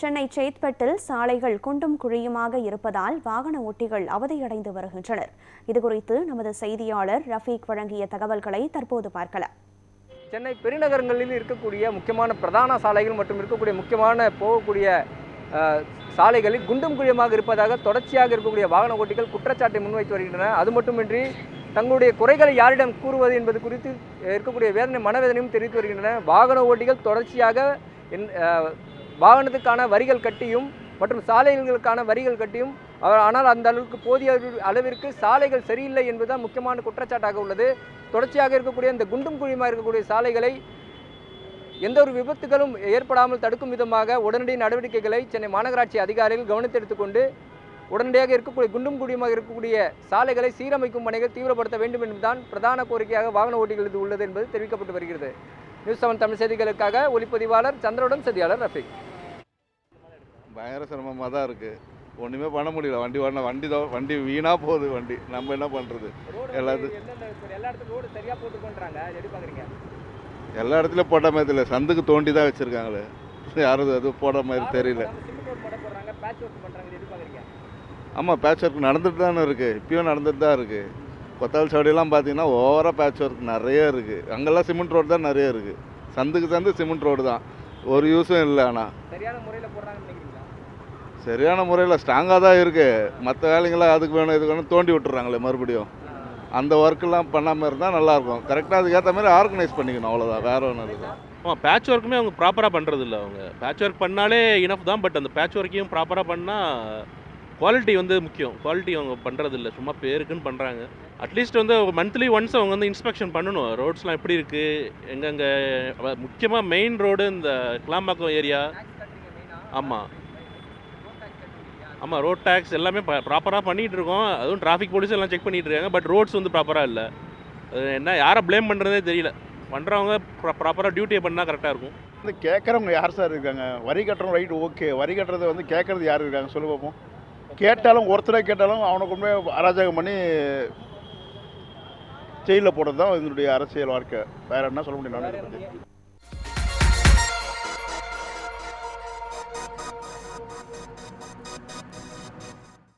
சென்னை சேத்பட்டில் சாலைகள் குண்டும் குழியுமாக இருப்பதால் வாகன ஓட்டிகள் அவதியடைந்து வருகின்றனர். இதுகுறித்து நமது செய்தியாளர் ரஃபீக் வழங்கிய தகவல்களை தற்போது பார்க்கலாம். சென்னை பெருநகரங்களில் இருக்கக்கூடிய முக்கியமான பிரதான சாலைகள் மற்றும் இருக்கக்கூடிய முக்கியமான போகக்கூடிய சாலைகளில் குண்டும் குழியமாக இருப்பதாக தொடர்ச்சியாக இருக்கக்கூடிய வாகன ஓட்டிகள் குற்றச்சாட்டை முன்வைத்து வருகின்றன. அது மட்டுமின்றி தங்களுடைய குறைகளை யாரிடம் கூறுவது என்பது குறித்து இருக்கக்கூடிய வேதனை மனவேதனையும் தெரிவித்து வருகின்றன. வாகன ஓட்டிகள் தொடர்ச்சியாக என்- வாகனத்துக்கான வரிகள் கட்டியும் மற்றும் சாலைகளுக்கான வரிகள் கட்டியும் ஆனால் அந்த அளவுக்கு போதிய அளவிற்கு சாலைகள் சரியில்லை என்பதுதான் முக்கியமான குற்றச்சாட்டாக உள்ளது. தொடர்ச்சியாக இருக்கக்கூடிய இந்த குண்டும் குழியுமாக இருக்கக்கூடிய சாலைகளை எந்த ஒரு விபத்துகளும் ஏற்படாமல் தடுக்கும் விதமாக உடனடி நடவடிக்கைகளை சென்னை மாநகராட்சி அதிகாரிகள் கவனத்தெடுத்துக்கொண்டு உடனடியாக இருக்கக்கூடிய குண்டும் குடியுமாக இருக்கக்கூடிய சாலைகளை சீரமைக்கும் பணிகள் தீவிரப்படுத்த வேண்டும் என்பதுதான் பிரதான கோரிக்கையாக வாகன ஓட்டிகளது உள்ளது என்பது தெரிவிக்கப்பட்டு வருகிறது. நியூஸ் செவன் தமிழ் செய்திகளுக்காக ஒளிப்பதிவாளர் சந்திரனுடன் செய்தியாளர் ரஃபிக். பயங்கர சிரமமாக தான் இருக்குது ஒன்றுமே பண்ண முடியல. வண்டி வரணும் வண்டி தான் வண்டி வீணாக போகுது வண்டி. நம்ம என்ன பண்ணுறது எல்லாத்து- எல்லா இடத்துலையும் போட்ட மாதிரி இல்லை. சந்துக்கு தோண்டி தான் வச்சுருக்காங்களே. யாரும் அது போடுற மாதிரி தெரியல. ஆமாம் பேட்ச் ஒர்க் நடந்துட்டு தானே இருக்குது இப்பயும் நடந்துட்டு தான் இருக்குது கொத்தால் சவுடியெல்லாம் பார்த்தீங்கன்னா ஓவராக பேட்ச் ஒர்க் நிறைய இருக்குது அங்கெல்லாம் சிமெண்ட் ரோடு தான் நிறைய இருக்குது சந்துக்கு சந்து சிமெண்ட் ரோடு தான். ஒரு யூஸும் இல்லை ஆனால் சரியான முறையில் போடுறாங்கன்னு சரியான முறையில் ஸ்ட்ராங்காக தான் இருக்குது மற்ற வேலைங்களாம் அதுக்கு வேணும் இதுக்கு வேணும் தோண்டி விட்டுறாங்களே மறுபடியும். அந்த ஒர்க்கெல்லாம் பண்ணாமல் இருந்தால் நல்லாயிருக்கும் கரெக்டாக அதுக்கேற்ற மாதிரி ஆர்கனைஸ் பண்ணிக்கணும் அவ்வளோதான் வேற ஒன்றும் இல்லை. ஆமாம் பேட்ச் ஒர்க்குமே அவங்க ப்ராப்பராக பண்ணுறது இல்லை அவங்க. பேட்ச் ஒர்க் பண்ணாலே இனஃப் தான் பட் அந்த பேட்ச் ஒர்க்கையும் ப்ராப்பராக பண்ணால் குவாலிட்டி வந்து முக்கியம். குவாலிட்டி அவங்க பண்ணுறதில்ல சும்மா பேருக்குன்னு பண்ணுறாங்க அட்லீஸ்ட் வந்து மந்த்லி ஒன்ஸ் அவங்க வந்து இன்ஸ்பெக்ஷன் பண்ணணும். ரோட்ஸ்லாம் எப்படி இருக்குது எங்கெங்கே? முக்கியமாக மெயின் ரோடு இந்த கிளாம்பாக்கம் ஏரியா ஆமாம் ஆமாம் ரோட் டேக்ஸ் எல்லாமே ப்ராப்பராக பண்ணிகிட்டு இருக்கோம். அதுவும் டிராஃபிக் போலீஸ் எல்லாம் செக் பண்ணிகிட்டு இருக்காங்க. பட் ரோட்ஸ் வந்து ப்ராப்பராக இல்லை. அது என்ன யாரை ப்ளேம் பண்ணுறதே தெரியல. பண்ணுறவங்க ப்ராப்பராக டியூட்டியை பண்ணால் கரெக்டாக இருக்கும். வந்து கேட்குறவங்க யார் சார் இருக்காங்க? வரி கட்டுறவங்க ரைட் ஓகே வரி கட்டுறது வந்து கேட்குறது யார் இருக்காங்க? சொல்லு பார்ப்போம் கேட்டாலும் ஒருத்தரே கேட்டாலும் அவனை கொண்டு அராஜகம் பண்ணி ஜெயிலில் போடுறது தான் இதனுடைய அரசியல் வாழ்க்கை. வேற என்ன சொல்ல முடியும்? நான்